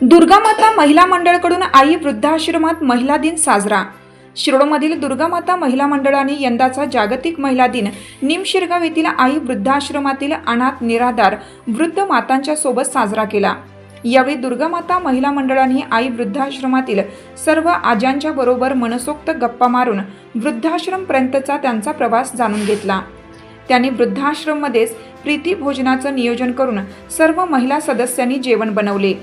दुर्गामाता महिला मंडळकडून आई वृद्धाश्रमात महिला दिन साजरा. शिरोडमधील दुर्गामाता महिला मंडळाने यंदाचा जागतिक महिला दिन निमशिरगाव येथील आई वृद्धाश्रमातील अनाथ निराधार वृद्ध मातांच्या सोबत साजरा केला. यावेळी दुर्गामाता महिला मंडळाने आई वृद्धाश्रमातील सर्व आजांच्या बरोबर मनसोक्त गप्पा मारून वृद्धाश्रमपर्यंतचा त्यांचा प्रवास जाणून घेतला. त्यांनी वृद्धाश्रममध्येच प्रीती भोजनाचं नियोजन करून सर्व महिला सदस्यांनी जेवण बनवले.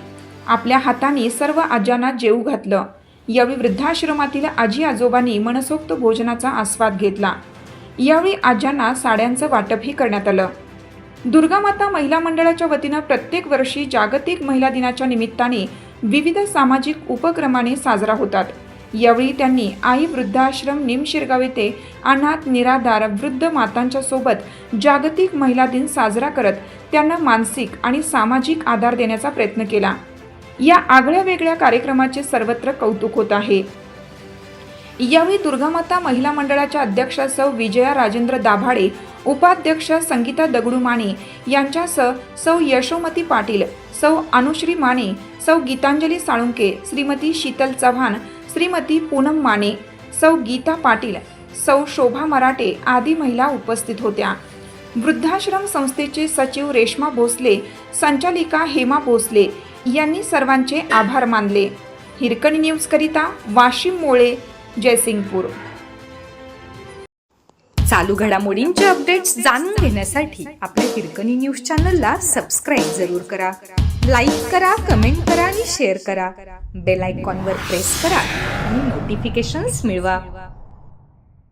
आपल्या हाताने सर्व आजांना जेवू घातलं. यावेळी वृद्धाश्रमातील आजी आजोबांनी मनसोक्त भोजनाचा आस्वाद घेतला. यावेळी आज्यांना साड्यांचं वाटपही करण्यात आलं. दुर्गामाता महिला मंडळाच्या वतीनं प्रत्येक वर्षी जागतिक महिला दिनाच्या निमित्ताने विविध सामाजिक उपक्रमाने साजरा होतात. यावेळी त्यांनी आई वृद्धाश्रम निमशिरगाव येथे अनाथ निराधार वृद्ध मातांच्या सोबत जागतिक महिला दिन साजरा करत त्यांना मानसिक आणि सामाजिक आधार देण्याचा प्रयत्न केला. या आगळ्या वेगळ्या कार्यक्रमाचे सर्वत्र कौतुक होत आहे. यावेळी दुर्गामाता महिला मंडळाच्या अध्यक्षा सौ. विजया राजेंद्र दाभाडे उपाध्यक्ष संगीता दगडू माने यांच्यासह सौ. यशोमती पाटील सौ. अनुश्री माने सौ. गीतांजली साळुंके श्रीमती शीतल चव्हाण श्रीमती पूनम माने सौ. गीता पाटील सौ. शोभा मराठे आदी महिला उपस्थित होत्या. वृद्धाश्रम संस्थेचे सचिव रेश्मा भोसले संचालिका हेमा भोसले यांनी सर्वांचे आभार मानले. हिरकणी न्यूजकरिता वाशिम मोळे जयसिंगपूर. चालू घडामोडींचे अपडेट्स जाणून घेण्यासाठी आपल्या हिरकणी न्यूज चॅनलला सबस्क्राईब जरूर करा. लाईक करा कमेंट करा आणि शेअर करा. बेल आयकॉनवर प्रेस करा आणि नोटिफिकेशन्स मिळवा.